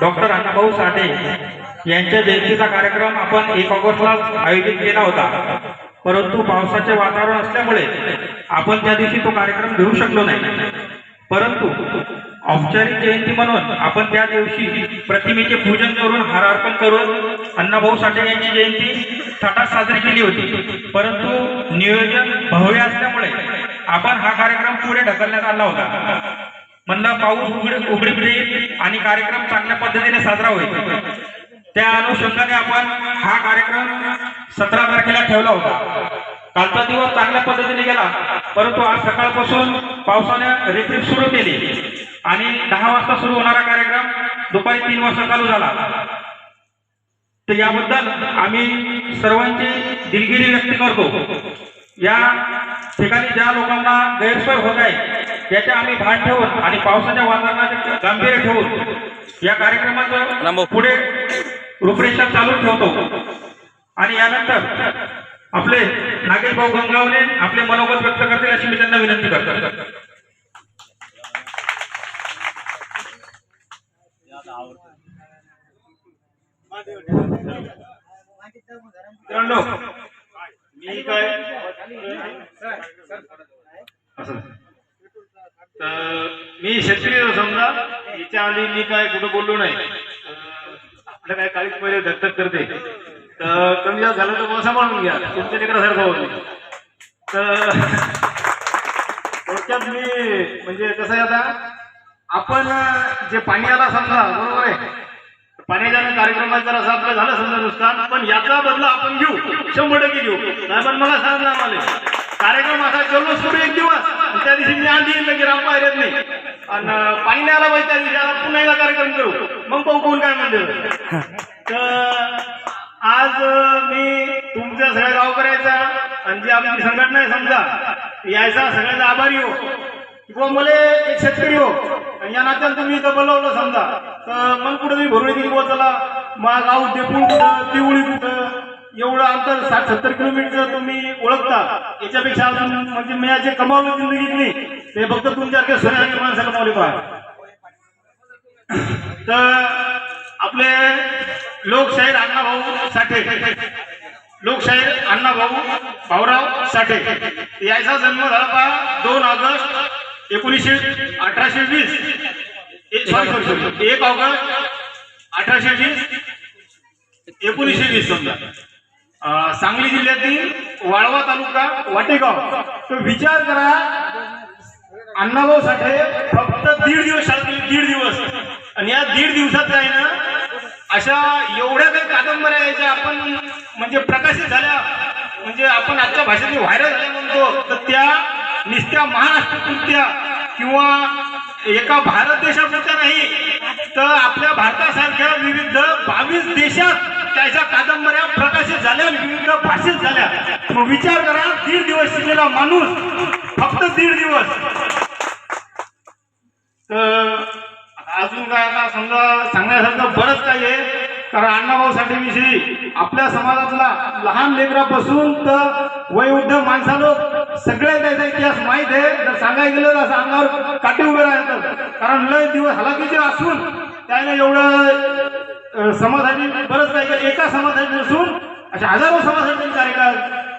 Doctor Annabhau Sathe यांच्या जयंतीचा कार्यक्रम आपण एक ऑगस्टला आयोजित केला होता. परंतु पावसाचे वातावरण असल्यामुळे आपण त्या दिवशी तो कार्यक्रम घेऊ शकलो नाही. परंतु औपचारिक जयंती म्हणून आपण त्या दिवशी प्रतिमेचे पूजन करून हार अर्पण करून अण्णाभाऊ साठे यांची जयंती थाटात साजरी केली होती. परंतु नियोजन भव्य असल्यामुळे आपण हा कार्यक्रम पुढे ढकलण्यात आला होता. म्हणला पाऊस उघड उघडीप येईल आणि कार्यक्रम चांगल्या पद्धतीने साजरा होईल. त्या अनुषंगाने आपण हा कार्यक्रम सतरा तारखेला ठेवला होता. कालचा दिवस चांगल्या पद्धतीने गेला परंतु आज सकाळपासून पावसाने रिपरिप सुरू केली आणि दहा वाजता सुरू होणारा कार्यक्रम दुपारी तीन वाजता चालू झाला. तर याबद्दल आम्ही सर्वांची दिलगिरी व्यक्त करतो. या ठिकाणी ज्या लोकांना गैरसोय होत आहे याचे आम्ही भान ठेवून आणि पावसाच्या वातावरणाचे गांभीर्य ठेवून या कार्यक्रमाचं पुढे रूपरेषा चालू ठेवतो. आणि यानंतर आपले नागेश भाऊ गंगावले आपले मनोगत व्यक्त करतील अशी मी त्यांना विनंती करतो. मित्रांनो मी काय? असं. तर मी शेतकरी समजा याच्या आधी मी काय कुठं बोललो नाही. आपल्या आपलं काय काळीच पहिले करते. तर कमी जास्त झालं तर मला सांभाळून घ्या. तुमच्या लेकरासारखं होईल तर थोडक्यात मी म्हणजे कसं आहे आता आपण जे पाणी आला समजा बरोबर आहे? पाण्याच्या कार्यक्रमात जर असं आपलं झालं समजा नुकसान पण याचा बदला आपण घेऊ. शंभर टक्के घेऊ. नाही पण मला सांगा आम्हाला. कार्यक्रम असा जल्लोष सुरू एक दिवस. त्या दिवशी मी आधी लगे रामपाय येत नाही. आणि पाणी नाही आला पाहिजे त्या दिवशी आला पुन्हा एकदा कार्यक्रम करू. मग पाहू कोण काय म्हणते. तर आज मी तुमच्या सगळ्या गावकऱ्याचा आणि जी आपली संघटना आहे समजा यायचा सगळ्यांचा आभारी हो. किंवा मला एक शेतकरी हो आणि या नात्यानं तुम्ही इथं बोलवलं समजा. तर मग कुठं तुम्ही भरून येतील बुवा चला मा गाव देपून कुठं तिवळी कुठं एवढं अंतर साठ सत्तर किलोमीटर तुम्ही ओळखता. याच्यापेक्षा अजून म्हणजे मी जे कमावलं जिंदगीतली ते फक्त तुमच्यासारख्या सोन्याने माणसाला कमावले पहा. तर आपले लोकशाहीर अण्णाभाऊ साठे. लोकशाहीर अण्णाभाऊ भाऊराव साठे. याचा जन्म झाला पहा दोन ऑगस्ट एकोणीसशे अठराशे वीस. सॉरी सॉरी सॉरी एक ऑगस्ट अठराशे वीस. एकोणीसशे वीस समजा. सांगली जिल्ह्यातील वाळवा तालुका वाटेगाव. तो विचार करा अण्णाभाऊ साठे फक्त दीड दिवस शाळेत दीड दिवस. आणि या दीड दिवसात आहे ना अशा एवढ्या काही कादंबऱ्या याच्या आपण म्हणजे प्रकाशित झाल्या. म्हणजे आपण आजच्या भाषेत व्हायरल झाल्या म्हणतो. तर त्या निस्त्या महाराष्ट्रापुरत्या किंवा एका भारत देशापुरत्या नाही तर आपल्या भारतासारख्या विविध बावीस देशात त्याच्या कादंबऱ्या प्रकाशित झाल्या विविध भाषेत झाल्या. मग विचार करा दीड दिवस शिकलेला माणूस फक्त दीड दिवस. तर अजून काय आता समजा सांगण्यासारखं बरंच काही आहे. कारण अण्णाभाऊ विषयी आपल्या समाजातला लहान लेकरापासून तर वयोवृद्ध माणसाला सगळ्या त्याचा इतिहास माहीत आहे. जर सांगायला गेलं तर असं अंगावर काटे उभे राहतात. कारण लय दिवस हलाखीचे असून त्याने एवढं समाधानी बरंच काही केलं. एका समाधानी नसून अशा हजारो समाजाने कार्य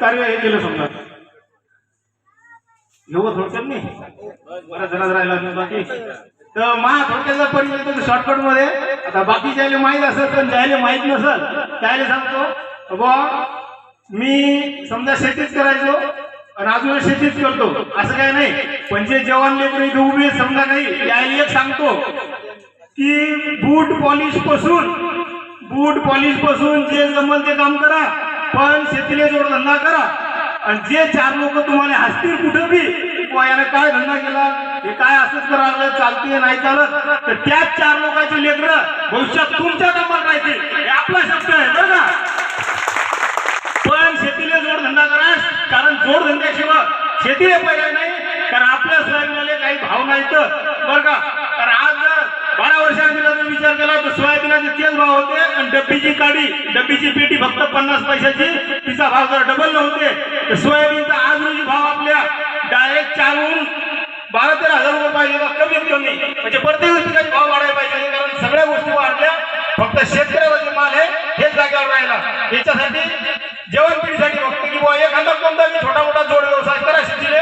कार्य हे केलं समजा. एवढं थोडक्यात नाही. बऱ्याच जणात राहिला बाकी. तर मा थोडक्याचा परिचय शॉर्टकटमध्ये आता बाकी ज्याला माहीत असेल तर ज्याला माहीत नसेल त्याला सांगतो. बुवा मी समजा शेतीच करायचो आणि अजून शेतीच करतो. असं काय नाही. पण जे जवान लेकर उभे समजा काही यायला एक सांगतो. की बूट पॉलिशपासून बूट पॉलिशपासून जे जमल ते काम करा पण शेतीला जोडधंदा करा. आणि जे चार लोक तुम्हाला हसतील कुठं बी याने काय धंदा केला हे काय असंच करायला चालते नाही चालत तर त्याच चार लोकांची लेकर भविष्यात तुमच्या कामात राहतील हे आपला शब्द आहे बरं का? पण शेतीला जोडधंदा करा कारण जोडधंद्याशिवाय शेतीला पर्याय नाही कारण आपल्या सोयाबीनला काही भाव नाही तर बरं का कारण आज जर बारा वर्षांनी जर सोयाबीनाचे तेच भाव होते आणि डब्बीची काडी डब्बीची पेटी फक्त पन्नास पैशाची तिचा भाव जर डबल नव्हते तर सोयाबीनचा आज रोजी भाव आपल्या डायरेक्ट चालवून बारा तेरा हजार रुपये पाहिजे बा, कमीत कमी म्हणजे प्रत्येक पिकाचे भाव वाढायला पाहिजे कारण सगळ्या गोष्टी वाढल्या. फक्त शेतकऱ्यावरचे माल हे हेच जागेवर राहिला. याच्यासाठी जेवण पिढीसाठी फक्त की बाबा एखादा कोणता मी छोटा मोठा जोड व्यवसाय करा शेतीले.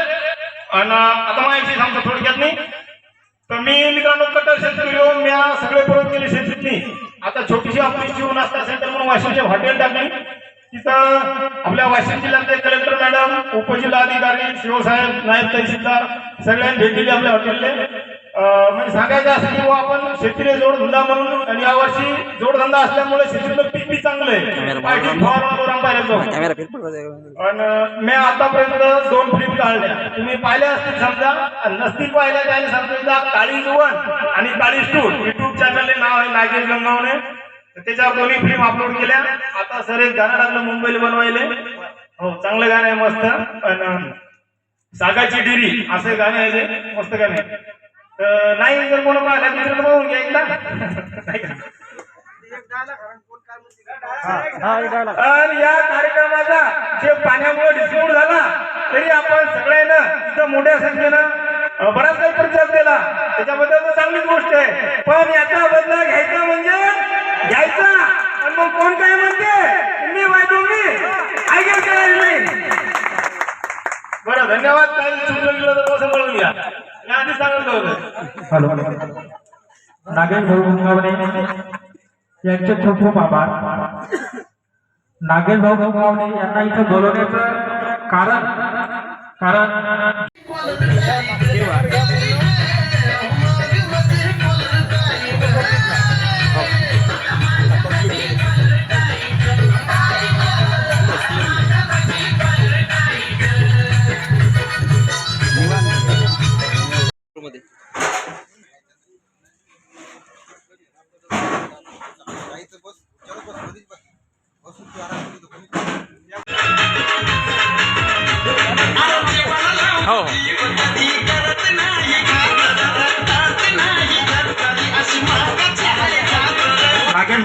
आणि आता माझ्याशी सांगतो थोडक्यात नाही जीव नाश्ता सेंटर म्हणून वाशिमचे हॉटेल टाकली तिथं आपल्या वाशिम जिल्ह्यातले कलेक्टर मॅडम उपजिल्हा अधिकारी शिवसाहेब नायब तहसीलदार सगळ्यांनी भेट दिली आपल्या हॉटेलले. अं, म्हणजे सांगायचं असं की आपण शेतीने जोडधंदा म्हणून आणि यावर्षी जोडधंदा असल्यामुळे शेतीतलं पीक बी चांगलं आहे. पण मी आतापर्यंत दोन फिल्म काढल्या. तुम्ही पाहिल्या असतील समजा? नसतील पाहिल्या त्याने समजा. काळी जुवन आणि काळी स्टूल. युट्यूब चॅनल नाव आहे नागेश गंगावणे. तर त्याच्यावर दोन्ही फिल्म अपलोड केल्या. आता सर एक गाणं लागलं मुंबईला बनवायले. हो चांगलं गाणं आहे मस्त. पण सागाची डिरी असं गाणं आहे ते मस्त गाणं आहे. तर नाही जर कोण पाहिलं तर बघून घ्या एकदा. या कार्यक्रमाचा जे पाण्यामुळे डिस्काउंट झाला तरी आपण सगळ्यांना तिथं मोठ्या संख्येनं बराच काही प्रतिसाद दिला. त्याच्याबद्दल तर चांगलीच गोष्ट आहे. पण याचा बदला घ्यायचा कोण काय म्हणते? तुम्ही वाजू मी? ऐकेल काय नाही बरं धन्यवाद. काही चुकलं गेलं तर कसं मिळून घ्या. मी आधी सांगितलं होतं. हॅलो. नागेश भाऊ गंगावणे यांचे खूप खूप आभार. नागेश भाऊ गंगावणे यांना इथं बोलवण्याचं कारण कारण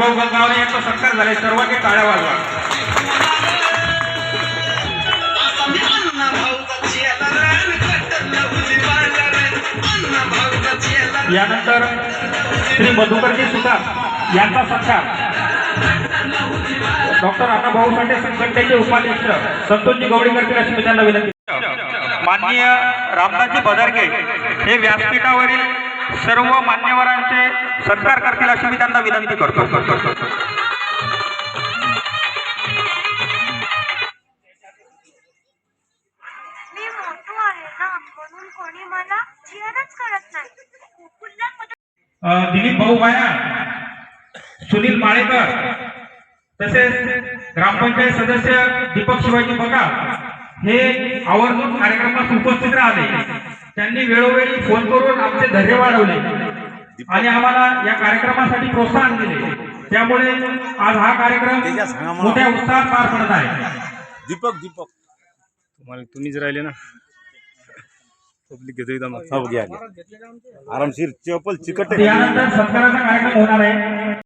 नागेश भाऊ यांचा सत्कार झाले. सर्वांनी टाळ्या वाजवा. यानंतर श्री मधुकरजी सुतार यांचा सत्कार. डॉक्टर अण्णाभाऊ साठे संघटनेचे उपाध्यक्ष संतोषजी गवळी करतील अशी मी त्यांना विनंती. माननीय रामदासजी बदरगे हे व्यासपीठावरील सर्व मान्यवरांचे सत्कार करतील अशी मी त्यांना विनंती करतो. मी मोठो आहे ना म्हणून कोणी मला cheerच करत नाही. कुल्ल्यांमध्ये अ, दिलीप भाऊ बाया सुनील माळेकर तसेच ग्रामपंचायत सदस्य दीपक शिवाजी बघा हे आवर्जून कार्यक्रमात उपस्थित राहिले. त्यांनी वेळोवेळी फोन करून आमचे धैर्य वाढवले. आणि आम्हाला या कार्यक्रमासाठी प्रोत्साहन दिले. त्यामुळे आज हा कार्यक्रम मोठ्या उत्साहात पार पडत आहे. दीपक दीपक. तुम्हाला तुम्हीच राहिले ना? पब्लिक घेतो एकदम हो. आरामशीर चपल चिकट यानंतर सत्काराचा कार्यक्रम होणार आहे.